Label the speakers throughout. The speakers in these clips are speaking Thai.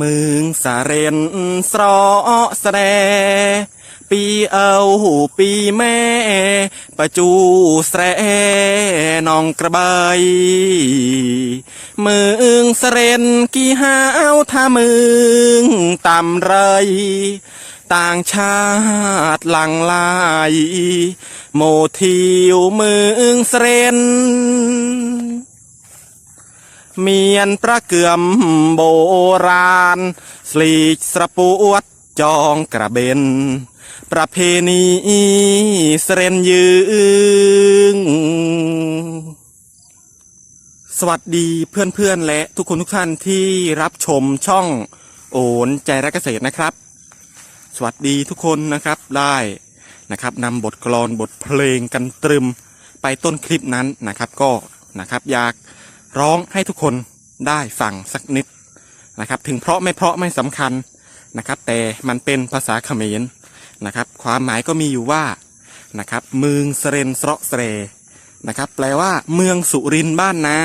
Speaker 1: มึงสาเรนสรอแสดปีเอาปีแม่ประจูแสรนองกระบายมึงสเรนกี่หาวถ้ามึงตำไร ต่างชาติหลังไหลโมทิวมึงสเรน เมียนประเกือมโบราณสลีกสระปวดจองกระเบน ประเพณีเสรนยืงสวัสดีเพื่อนๆและทุกคนทุกท่านที่รับชมช่องโอนใจรักเกษตรนะครับ สวัสดีทุกคนนะครับได้นะครับนำบทกลอนบทเพลงกันตรึมไปต้นคลิปนั้นนะครับก็นะครับอยาก ร้องให้ทุกคนได้ฟังสักนิดนะครับ ถึงเพราะไม่เพราะไม่สำคัญนะครับ แต่มันเป็นภาษาเขมรนะครับ ความหมายก็มีอยู่ว่านะครับเมืองเสเรนเสระเสรนะครับ แปลว่า เมืองสุรินบ้านนา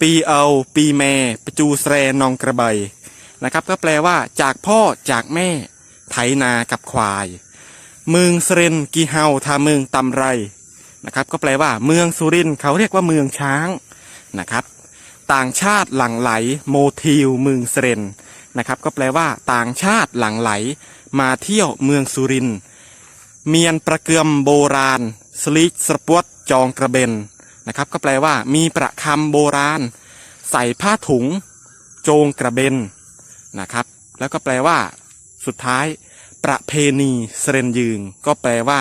Speaker 1: ปีเอา ปีแม่ประจูแสรนองกระใบนะครับ ก็แปลว่า จากพ่อจากแม่ ไถนากับควาย เมืองเสเรนกีเฮาทาเมืองตำไรนะครับ ก็แปลว่า เมืองสุรินเขาเรียกว่าเมืองช้าง นะครับ ต่างชาติหลั่งไหลโมทิวเมืองสเรนนะครับก็แปลว่าต่างชาติหลั่งไหล มาเที่ยวเมืองสุรินเมียนประเกือมโบราณสลิกสปวดจองกระเบนนะครับก็แปลว่ามีประคำโบราณ ใส่ผ้าถุง โจงกระเบนนะครับ แล้วก็แปลว่าสุดท้าย ประเพณีเสรนยืงก็แปลว่า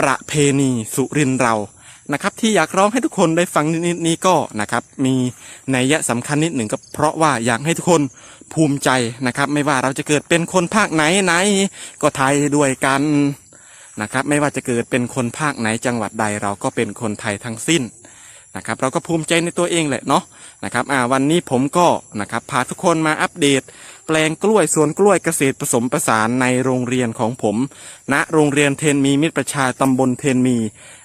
Speaker 1: ประเพณีสุรินเรา นะครับที่อยากร้องให้ทุกคนได้ฟังนิดนี้ก็นะครับมีนัยยะสำคัญนิดหนึ่งก็เพราะว่าอยากให้ทุกคนภูมิใจนะครับ ไม่ว่าเราจะเกิดเป็นคนภาคไหนไหน ก็ไทยด้วยกันนะครับ ไม่ว่าจะเกิดเป็นคนภาคไหนจังหวัดใดเราก็เป็นคนไทยทั้งสิ้นนะครับ เราก็ภูมิใจในตัวเองแหละเนาะ นะครับอ่าวันนี้ผมก็นะครับพาทุกคนมาอัปเดต แปลงกล้วยสวนกล้วยเกษตรผสมผสานในโรงเรียนของผมณโรงเรียนเทนมีมิตรประชาตำบลเทนมี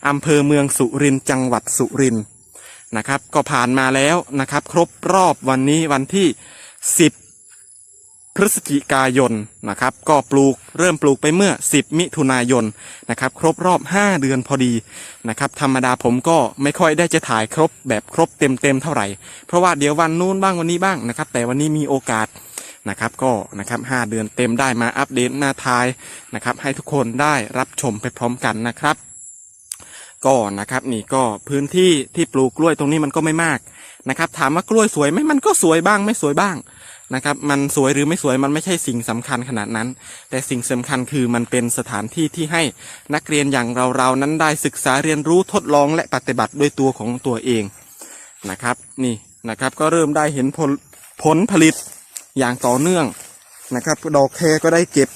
Speaker 1: อำเภอเมืองสุรินทร์จังหวัดสุรินทร์นะครับก็ผ่านมาแล้วนะครับ ครบรอบวันนี้วันที่ 10 พฤศจิกายนนะครับ ก็ปลูกเริ่มปลูกไปเมื่อ 10 มิถุนายนนะครับ ครบรอบ 5 เดือนพอดีนะครับ ธรรมดาผมก็ไม่ค่อยได้จะถ่ายครบแบบครบเต็มเต็มๆเท่าไหร่ เพราะว่าเดี๋ยววันนู้นบ้างวันนี้บ้างนะครับ แต่วันนี้มีโอกาสนะครับ ก็นะครับ 5 เดือนเต็มได้มาอัปเดตหน้าทายนะครับ ให้ทุกคนได้รับชมไปพร้อมกันนะครับก็นะครับนี่ก็พื้นที่ที่ปลูกกล้วยตรงนี้มันก็ไม่มากนะครับ ถามว่ากล้วยสวยไหมมันก็สวยบ้างไม่สวยบ้าง นะครับ มันสวยหรือไม่สวยมันไม่ใช่สิ่งสำคัญขนาดนั้น แต่สิ่งสำคัญคือมันเป็นสถานที่ที่ให้นักเรียนอย่างเราๆนั้นได้ศึกษาเรียนรู้ทดลองและปฏิบัติด้วยตัวของตัวเองนะครับ นี่นะครับก็เริ่มได้เห็นผลผลผลิตอย่างต่อเนื่องนะครับดอกแคก็ได้เก็บ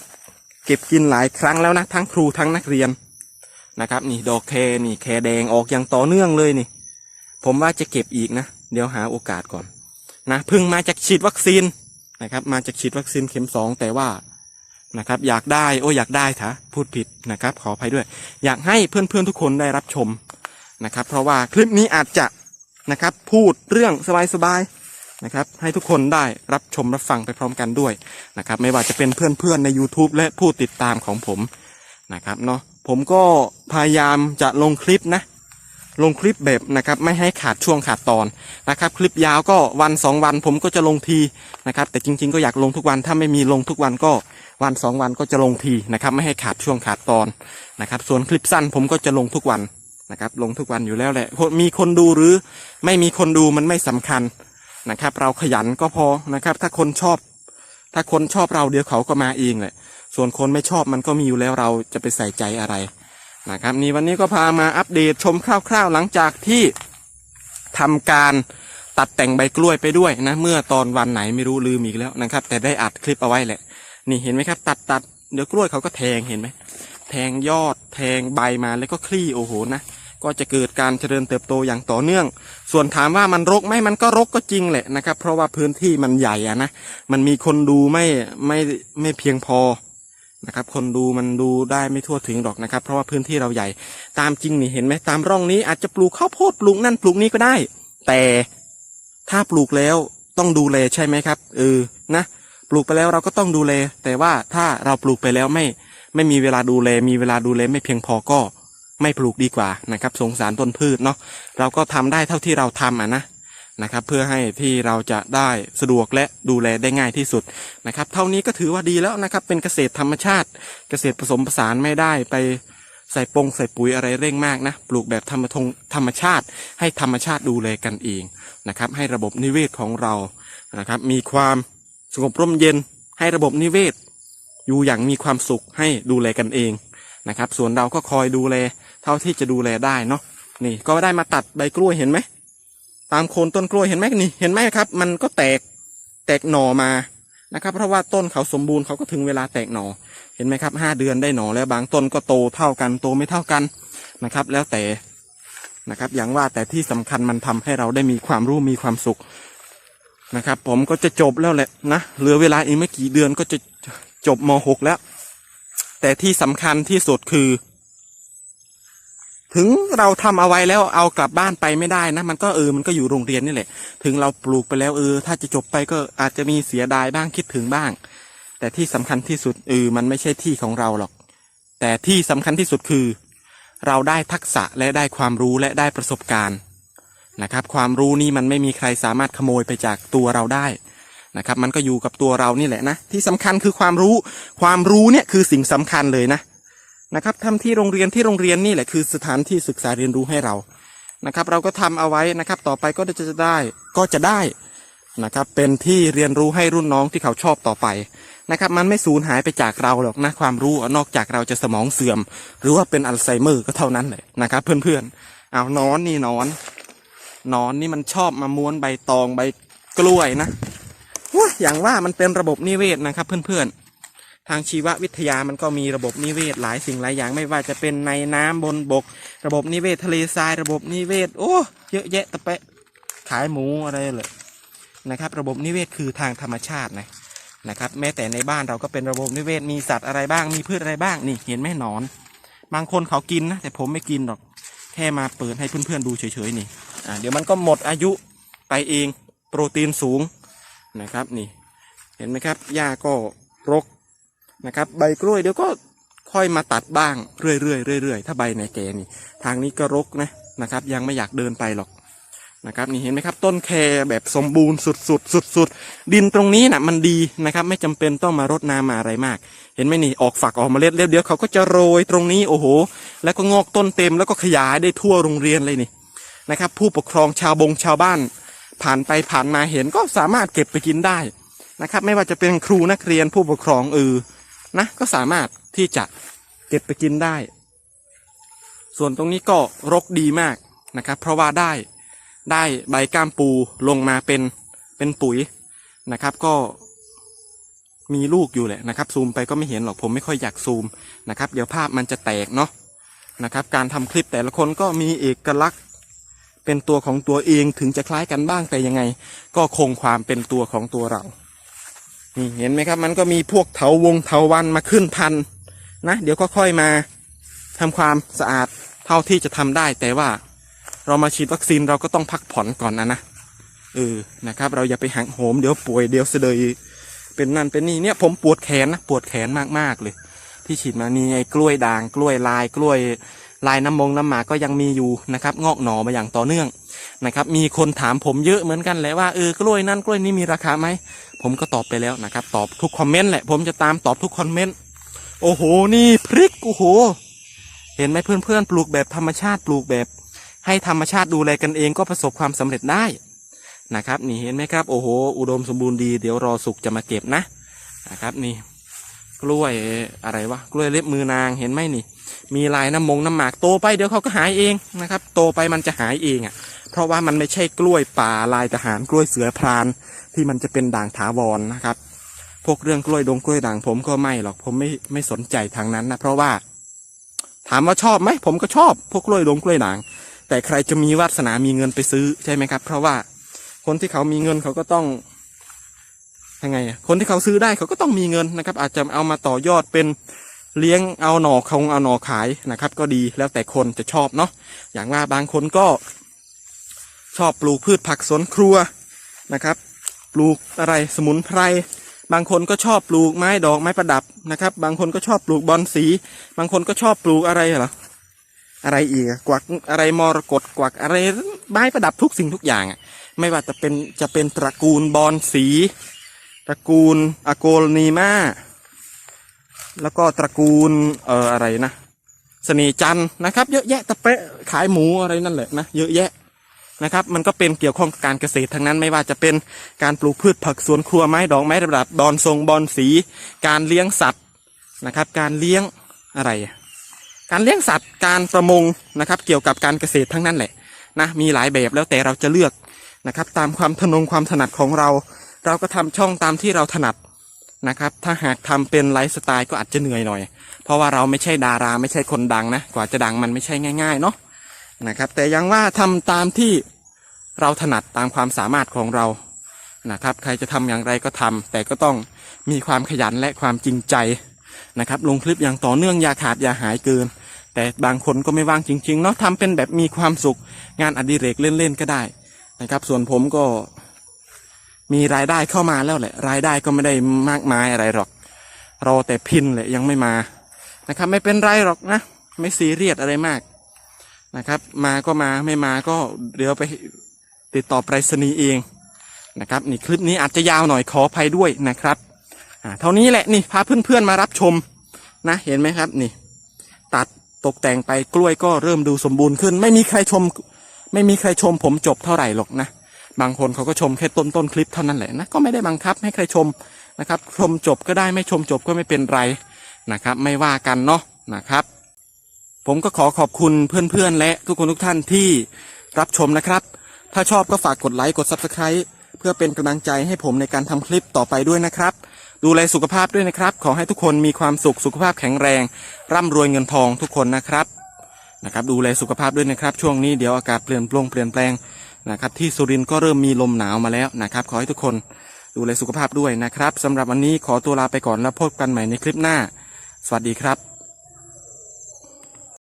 Speaker 1: เก็บกินหลายครั้งแล้วนะทั้งครูทั้งนักเรียนนะครับนี่ดอกแคนี่แคแดงออกอย่างต่อเนื่องเลยนี่ ผมว่าจะเก็บอีกนะ เดี๋ยวหาโอกาสก่อน นะเพิ่งมาจากฉีดวัคซีนนะครับ มาจากฉีดวัคซีนเข็มสองแต่ว่านะครับอยากได้โอ้อยากได้ถะพูดผิดนะครับ ขออภัยด้วย อยากให้เพื่อนๆทุกคนได้รับชมนะครับ เพราะว่าคลิปนี้อาจจะนะครับพูดเรื่องสบายๆนะครับ ให้ทุกคนได้รับชมรับฟังไปพร้อมกันด้วยนะครับ ไม่ว่าจะเป็นเพื่อนๆใน YouTube และผู้ติดตามของผมนะครับเนาะผมก็พยายามจะลงคลิปนะ ลงคลิปแบบนะครับไม่ให้ขาดช่วงขาดตอนนะครับคลิปยาวก็วันสองวันผมก็จะลงทีนะครับแต่จริง ๆ ก็อยากลงทุกวันถ้าไม่มีลงทุกวันก็วันสองวันก็จะลงทีนะครับไม่ให้ขาดช่วงขาดตอนนะครับส่วนคลิปสั้นผมก็จะลงทุกวันนะครับลงทุกวันอยู่แล้วแหละมีคนดูหรือไม่มีคนดูมันไม่สำคัญนะครับ เราขยันก็พอนะครับ ถ้าคนชอบ ถ้าคนชอบเราเดี๋ยวเขาก็มาเองแหละส่วนคนไม่ชอบมันก็มีอยู่แล้วเราจะไปใส่ใจอะไร นะครับนี่วันนี้ก็พามาอัปเดตชมคร่าวๆ หลังจากที่ทำการตัดแต่งใบกล้วยไปด้วยนะ เมื่อตอนวันไหนไม่รู้ลืมอีกแล้วนะครับ แต่ได้อัดคลิปเอาไว้แหละ นี่เห็นไหมครับ ตัดตัดเดี๋ยวกล้วยเขาก็แทงเห็นไหมแทงยอดแทงใบมาแล้วก็คลี่โอ้โหนะก็จะเกิดการเจริญเติบโตอย่างต่อเนื่อง ส่วนถามว่ามันรกไหมมันก็รกก็จริงแหละนะครับ เพราะว่าพื้นที่มันใหญ่อะนะ มันมีคนดูไม่ไม่ไม่เพียงพอ นะครับ คนดูมันดูได้ไม่ทั่วถึงหรอกนะครับ เพราะว่าพื้นที่เราใหญ่ ตามจริงนี่เห็นไหมตามร่องนี้อาจจะปลูกข้าวโพดปลูกนั่นปลูกนี้ก็ได้ แต่ถ้าปลูกแล้วต้องดูแลใช่ไหมครับเออนะปลูกไปแล้วเราก็ต้องดูแล แต่ว่าถ้าเราปลูกไปแล้วไม่ไม่มีเวลาดูแล มีเวลาดูแลไม่เพียงพอก็ไม่ปลูกดีกว่านะครับ สงสารต้นพืชเนาะเราก็ทำได้เท่าที่เราทำอะนะ นะครับ เพื่อให้ที่เราจะได้สะดวกและดูแลได้ง่ายที่สุดนะครับ เท่านี้ก็ถือว่าดีแล้วนะครับ เป็นเกษตรธรรมชาติ เกษตรผสมผสานไม่ได้ไปใส่ปงใส่ปุ๋ยอะไรเร่งมากนะ ปลูกแบบธรรมทงธรรมชาติ ให้ธรรมชาติดูแลกันเองนะครับ ให้ระบบนิเวศของเรานะครับ มีความสงบร่มเย็น ให้ระบบนิเวศ อยู่อย่างมีความสุขให้ดูแลกันเองนะครับ ส่วนเราก็คอยดูแล เท่าที่จะดูแลได้เนาะนี่ก็ได้มาตัดใบกล้วยเห็นไหม ตามโคนต้นกล้วยเห็นไหมนี่เห็นไหมครับ มันก็แตกแตกหน่อมานะครับ เพราะว่าต้นเขาสมบูรณ์เขาก็ถึงเวลาแตกหน่อเห็นไหมครับห้าเดือนได้หน่อแล้วบางต้นก็โตเท่ากันโตไม่เท่ากันนะครับ แล้วแต่นะครับ อย่างว่าแต่ที่สำคัญมันทำให้เราได้มีความรู้มีความสุขนะครับ ผมก็จะจบแล้วแหละนะเหลือเวลาอีกไม่กี่เดือนก็จะจบม .6 แล้ว แต่ที่สำคัญที่สุดคือ ถึงเราทำเอาไว้แล้วเอากลับบ้านไปไม่ได้นะ มันก็เออมันก็อยู่โรงเรียนนี่แหละ ถึงเราปลูกไปแล้วเออ ถ้าจะจบไปก็อาจจะมีเสียดายบ้างคิดถึงบ้าง แต่ที่สำคัญที่สุดเออมันไม่ใช่ที่ของเราหรอก แต่ที่สำคัญที่สุดคือ เราได้ทักษะและได้ความรู้และได้ประสบการณ์นะครับ ความรู้นี่มันไม่มีใครสามารถขโมยไปจากตัวเราได้นะครับ มันก็อยู่กับตัวเรานี่แหละนะที่สำคัญคือความรู้ ความรู้เนี่ยคือสิ่งสำคัญเลยนะ นะครับทำที่โรงเรียนที่โรงเรียนนี่แหละคือสถานที่ศึกษาเรียนรู้ให้เรานะครับ เราก็ทำเอาไว้นะครับ ต่อไปก็จะได้ก็จะได้นะครับ เป็นที่เรียนรู้ให้รุ่นน้องที่เขาชอบต่อไปนะครับ มันไม่สูญหายไปจากเราหรอกนะความรู้นอกจากเราจะสมองเสื่อม หรือว่าเป็นอัลไซเมอร์ก็เท่านั้นแหละนะครับ เพื่อนๆเอานอนนี่นอนนอนนี่มันชอบมาม้วนใบตองใบกล้วยนะว้าอย่างว่ามันเป็นระบบนิเวศนะครับ เพื่อนๆ ทางชีววิทยามันก็มีระบบนิเวศหลายสิ่งหลายอย่างไม่ว่าจะเป็นในน้ำบนบก ระบบนิเวศทะเลทรายระบบนิเวศโอ้เยอะแยะตะเปะขายหมูอะไรเลยนะครับ ระบบนิเวศคือทางธรรมชาตินะนะครับ แม้แต่ในบ้านเราก็เป็นระบบนิเวศมีสัตว์อะไรบ้างมีพืชอะไรบ้างนี่เห็นไหมหนอน บางคนเขากินนะแต่ผมไม่กินหรอกแค่มาเปิดให้เพื่อนๆดูเฉยๆนี่อ่าเดี๋ยวมันก็หมดอายุไปเองโปรตีนสูงนะครับนี่เห็นไหมครับหญ้าก็รก นะครับ ใบกล้วยเดี๋ยวก็ค่อยมาตัดบ้างเรื่อยๆเรื่อยๆถ้าใบในแกนี่ ทางนี้ก็รกนะนะครับ ยังไม่อยากเดินไปหรอกนะครับนี่เห็นไหมครับต้นแคแบบสมบูรณ์สุดๆสุดๆดินตรงนี้นะ่ะมันดีนะครับ ไม่จำเป็นต้องมารดน้ำมาอะไรมาก เห็นไหมนี่ออกฝักออกมาเล็ดแล้วเดี๋ยวเขาก็จะโรยตรงนี้โอ้โห แล้วก็งอกต้นเต็มแล้วก็ขยายได้ทั่วโรงเรียนเลยนี่นะครับ ผู้ปกครองชาวบงชาวบ้าน ผ่านไปผ่านมาเห็นก็สามารถเก็บไปกินได้นะครับ ไม่ว่าจะเป็นครูนักเรียนผู้ปกครองเออ นะก็สามารถที่จะเก็บไปกินได้ ส่วนตรงนี้ก็รกดีมากนะครับ เพราะว่าได้ได้ใบก้ามปูลงมาเป็นเป็นปุ๋ยนะครับ ก็มีลูกอยู่แหละนะครับ ซูมไปก็ไม่เห็นหรอกผมไม่ค่อยอยากซูมนะครับ เดี๋ยวภาพมันจะแตกเนาะนะครับ การทำคลิปแต่ละคนก็มีเอกลักษณ์เป็นตัวของตัวเองถึงจะคล้ายกันบ้างแต่ยังไง ก็คงความเป็นตัวของตัวเรา นี่เห็นไหมครับ มันก็มีพวกเถาวงเถาวันมาขึ้นพันธุ์นะ เดี๋ยวก็ค่อยมาทำความสะอาดเท่าที่จะทำได้ แต่ว่าเรามาฉีดวัคซีนเราก็ต้องพักผ่อนก่อนนะนะเออนะครับ เราอย่าไปหักโหมเดี๋ยวป่วยเดี๋ยวเสดยเป็นนั่นเป็นนี่เนี่ยผมปวดแขนนะปวดแขนมากๆเลย ที่ฉีดมานี่ไอ้กล้วยด่างกล้วยลายกล้วยลายน้ำมงน้ำหมากก็ยังมีอยู่นะครับ งอกหน่อมาอย่างต่อเนื่องนะครับ มีคนถามผมเยอะเหมือนกันแหละว่าเออกล้วยนั่นกล้วยนี้มีราคาไหม ผมก็ตอบไปแล้วนะครับ ตอบทุกคอมเมนต์แหละ ผมจะตามตอบทุกคอมเมนต์ โอ้โห นี่พริก โอ้โห เห็นไหมเพื่อนๆ ปลูกแบบธรรมชาติปลูกแบบ ให้ธรรมชาติดูแลกันเองก็ประสบความสำเร็จได้นะครับ นี่เห็นไหมครับ โอ้โห อุดมสมบูรณ์ดี เดี๋ยวรอสุกจะมาเก็บนะ นะครับ นี่ กล้วยอะไรวะ กล้วยเล็บมือนาง เห็นไหมนี่ มีลายน้ำมงน้ำหมาก โตไปเดี๋ยวเขาก็หายเองนะครับ โตไปมันจะหายเองอะ เพราะว่ามันไม่ใช่กล้วยป่าลายทหารกล้วยเสือพรานที่มันจะเป็นด่างถาวรนะครับ พวกเรื่องกล้วยดงกล้วยด่างผมก็ไม่หรอกผมไม่ไม่สนใจทางนั้นนะเพราะว่า ถามว่าชอบไหมผมก็ชอบ พวกกล้วยดงกล้วยด่าง แต่ใครจะมีวาสนามีเงินไปซื้อใช่ไหมครับ เพราะว่าคนที่เขามีเงินเขาก็ต้องยังไงอะคนที่เขาซื้อได้เขาก็ต้องมีเงินนะครับ อาจจะเอามาต่อยอดเป็นเลี้ยงเอาหน่อคงเอาหน่อขายนะครับ ก็ดีแล้วแต่คนจะชอบเนาะอย่างว่าบางคนก็ ชอบปลูกพืชผักสวนครัวนะครับ ปลูกอะไรสมุนไพร บางคนก็ชอบปลูกไม้ดอกไม้ประดับนะครับ บางคนก็ชอบปลูกบอนสี บางคนก็ชอบปลูกอะไรเหรออะไรอีกกวักอะไรมรกตกวักอะไรไม้ประดับทุกสิ่งทุกอย่างอะไม่ว่าจะเป็นจะเป็นตระกูลบอนสี ตระกูลอโกลนีมาแล้วก็ตระกูลเอ่ออะไรนะสน่ห์จันนะครับ เยอะแยะตะเปะขายหมูอะไรนั่นแหละนะเยอะแยะ นะครับ มันก็เป็นเกี่ยวข้องกับการเกษตรทั้งนั้นไม่ว่าจะเป็นการปลูกพืชผักสวนครัวไม้ดอกไม้ประดับบอนทรงบอนสี การเลี้ยงสัตว์นะครับ การเลี้ยงอะไร การเลี้ยงสัตว์ การประมงนะครับ เกี่ยวกับการเกษตรทั้งนั้นแหละนะมีหลายแบบแล้วแต่เราจะเลือกนะครับ ตามความถนงความถนัดของเรา เราก็ทำช่องตามที่เราถนัดนะครับ ถ้าหากทำเป็นไลฟ์สไตล์ก็อาจจะเหนื่อยหน่อย เพราะว่าเราไม่ใช่ดาราไม่ใช่คนดังนะ กว่าจะดังมันไม่ใช่ง่ายๆเนาะ นะครับ แต่ยังว่าทำตามที่เราถนัดตามความสามารถของเรานะครับ ใครจะทำอย่างไรก็ทำแต่ก็ต้องมีความขยันและความจริงใจนะครับ ลงคลิปอย่างต่อเนื่องอย่าขาดอย่าหายเกิน แต่บางคนก็ไม่ว่างจริงๆเนาะทำเป็นแบบมีความสุขงานอดิเรกเล่นๆก็ได้นะครับ ส่วนผมก็มีรายได้เข้ามาแล้วแหละ รายได้ก็ไม่ได้มากมายอะไรหรอก รอแต่พินแหละยังไม่มานะครับ ไม่เป็นไรหรอกนะ ไม่ซีเรียสอะไรมาก นะครับ มาก็มาไม่มาก็เดี๋ยวไปติดต่อไปรษณีย์เองนะครับนี่คลิปนี้อาจจะยาวหน่อยขออภัยด้วยนะครับอ่าเท่านี้แหละนี่พาเพื่อนๆมารับชมนะเห็นไหมครับนี่ ตัดตกแต่งไปกล้วยก็เริ่มดูสมบูรณ์ขึ้น ไม่มีใครชม ไม่มีใครชมผมจบเท่าไหร่หรอกนะบางคนเขาก็ชมแค่ต้นต้นคลิปเท่านั้นแหละนะก็ไม่ได้บังคับให้ใครชมนะครับ ชมจบก็ได้ไม่ชมจบก็ไม่เป็นไรนะครับ ไม่ว่ากันเนาะนะครับ ผมก็ขอขอบคุณเพื่อนๆ และทุกคนทุกท่านที่รับชมนะครับ ถ้าชอบก็ฝากกดไลค์กด Subscribe เพื่อเป็นกำลังใจให้ผมในการทำคลิปต่อไปด้วยนะครับ ดูแลสุขภาพด้วยนะครับ ขอให้ทุกคนมีความสุขสุขภาพแข็งแรง ร่ำรวยเงินทองทุกคนนะครับนะครับ ดูแลสุขภาพด้วยนะครับ ช่วงนี้เดี๋ยวอากาศเปลี่ยนปลงเปลี่ยนแปลงนะครับที่สุรินทร์ก็เริ่มมีลมหนาวมาแล้วนะครับ ขอให้ทุกคนดูแลสุขภาพด้วยนะครับสำหรับวันนี้ขอตัวลาไปก่อนแล้วพบกันใหม่ในคลิปหน้า สวัสดีครับ